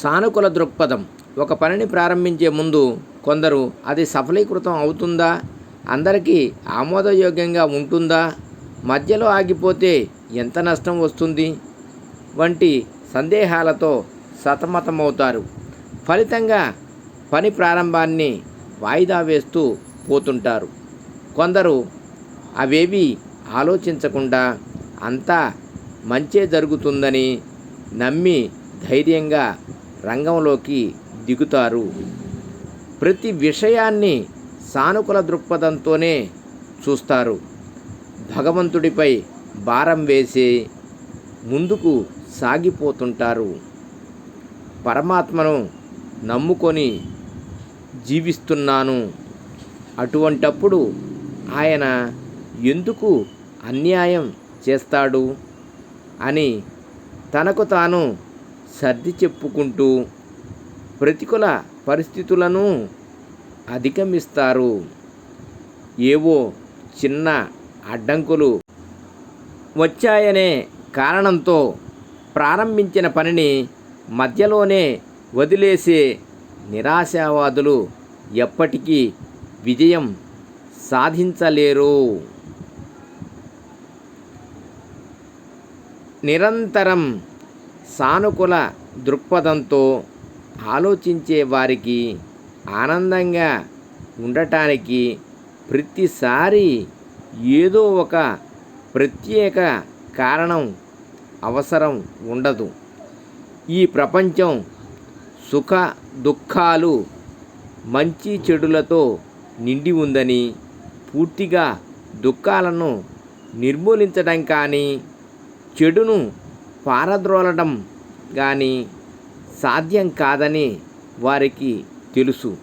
సానుకూల దృక్పథం. ఒక పనిని ప్రారంభించే ముందు కొందరు అది సఫలీకృతం అవుతుందా? అందరికీ ఆమోదయోగ్యంగా ఉంటుందా? మధ్యలో ఆగిపోతే ఎంత నష్టం వస్తుంది? వంటి సందేహాలతో సతమతమవుతారు. ఫలితంగా పని ప్రారంభాన్ని వాయిదా వేస్తూ పోతుంటారు. కొందరు అవేవి ఆలోచించకుండా అంతా మంచే జరుగుతుందని నమ్మి ధైర్యంగా రంగంలోకి దిగుతారు. ప్రతి విషయాన్ని సానుకూల దృక్పథంతోనే చూస్తారు. భగవంతుడిపై భారం వేసి ముందుకు సాగిపోతుంటారు. పరమాత్మను నమ్ముకొని జీవిస్తున్నాను. అటువంటప్పుడు ఆయన ఎందుకు అన్యాయం చేస్తాడు అని తనకు తాను సర్ది చెప్పుకుంటూ ప్రతికూల పరిస్థితులను అధిగమిస్తారు. ఏవో చిన్న అడ్డంకులు వచ్చాయనే కారణంతో ప్రారంభించిన పనిని మధ్యలోనే వదిలేసే నిరాశావాదులు ఎప్పటికీ విజయం సాధించలేరు. నిరంతరం సానుకూల దృక్పథంతో ఆలోచించే వారికి ఆనందంగా ఉండటానికి ప్రతిసారి ఏదో ఒక ప్రత్యేక కారణం అవసరం ఉండదు. ఈ ప్రపంచం సుఖ దుఃఖాలు మంచి చెడులతో నిండి ఉందని పూర్తిగా దుఃఖాలను నిర్మూలించడం కానీ చెడును పారద్రోలడం కానీ సాధ్యం కాదని వారికి తెలుసు.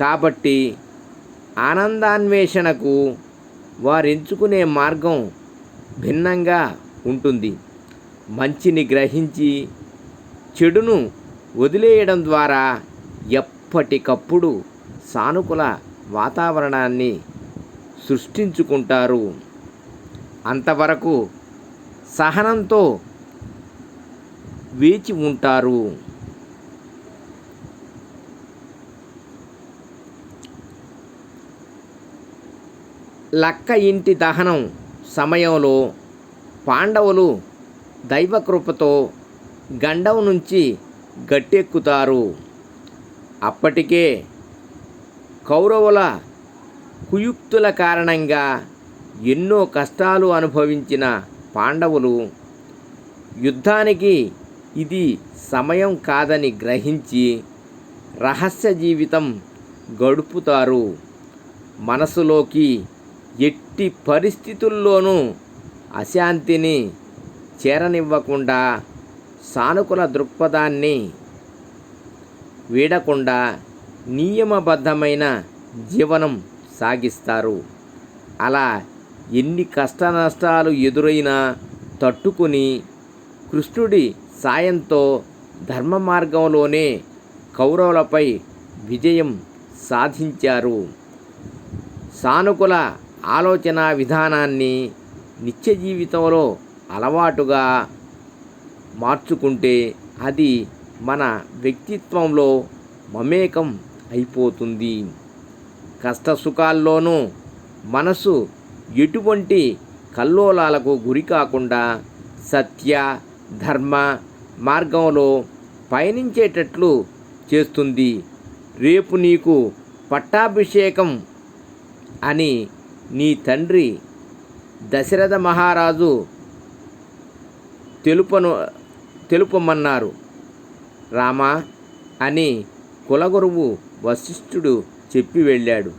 కాబట్టి ఆనందాన్వేషణకు వారెంచుకునే మార్గం భిన్నంగా ఉంటుంది. మంచిని గ్రహించి చెడును వదిలేయడం ద్వారా ఎప్పటికప్పుడు సానుకూల వాతావరణాన్ని సృష్టించుకుంటారు. అంతవరకు సహనంతో వేచి ఉంటారు. లక్క ఇంటి దహనం సమయంలో పాండవులు దైవకృపతో గండం నుంచి గట్టెక్కుతారు. అప్పటికే కౌరవుల కుయుక్తుల కారణంగా ఎన్నో కష్టాలు అనుభవించిన పాండవులు యుద్ధానికి ఇది సమయం కాదని గ్రహించి రహస్య జీవితం గడుపుతారు. మనసులోకి ఎట్టి పరిస్థితుల్లోనూ అశాంతిని చేరనివ్వకుండా సానుకూల దృక్పథాన్ని వీడకుండా నియమబద్ధమైన జీవనం సాగిస్తారు. అలా ఎన్ని కష్ట నష్టాలు ఎదురైనా తట్టుకుని కృష్ణుడి సాయంతో ధర్మ మార్గంలోనే కౌరవులపై విజయం సాధించారు. సానుకూల ఆలోచన విధానాన్ని నిత్య జీవితంలో అలవాటుగా మార్చుకుంటే అది మన వ్యక్తిత్వంలో మమేకం అయిపోతుంది. కష్ట సుఖాల్లోనూ మనసు ఎటువంటి కల్లోలాలకు గురి కాకుండా సత్య ధర్మ మార్గంలో పయనించేటట్లు చేస్తుంది. రేపు నీకు పట్టాభిషేకం అని నీ తండ్రి దశరథ మహారాజు తెలుపను తెలుపమన్నారు. రామా అని కులగురువు వశిష్ఠుడు చెప్పి వెళ్ళాడు.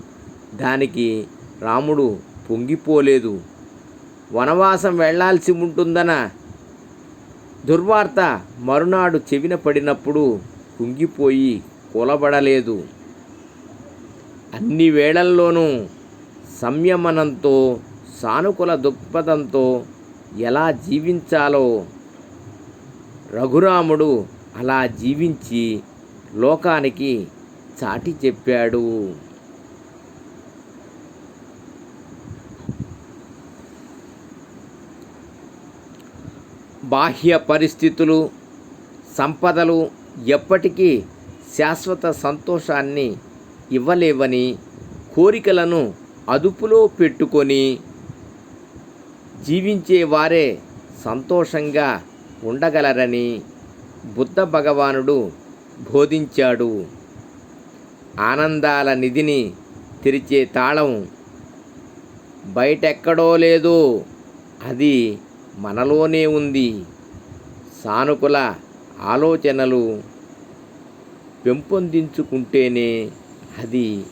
దానికి రాముడు పొంగిపోలేదు. వనవాసం వెళ్ళాల్సి ఉంటుందన దుర్వార్త మరునాడు చెవిన పడినప్పుడు కుంగిపోయి కూలబడలేదు. అన్ని వేళల్లోనూ సంయమనంతో సానుకూల దృక్పథంతో ఎలా జీవించాలో రఘురాముడు అలా జీవించి లోకానికి చాటి చెప్పాడు. బాహ్య పరిస్థితులు సంపదలు ఎప్పటికీ శాశ్వత సంతోషాన్ని ఇవ్వలేవని కోరికలను అదుపులో పెట్టుకొని జీవించేవారే సంతోషంగా ఉండగలరని బుద్ధ భగవానుడు బోధించాడు. ఆనందాల నిధిని తెరిచే తాళం బయటెక్కడో లేదు అది మనలోనే ఉంది. సానుకూల ఆలోచనలు పెంపొందించుకుంటేనే అది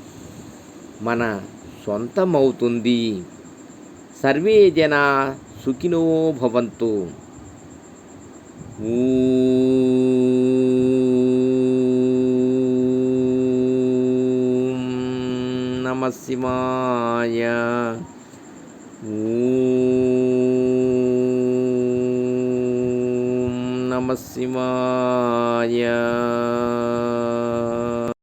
మన సొంతమవుతుంది. సర్వే జన సుఖినో భవంతు. ఓం నమ శివాయ. நம சிவாய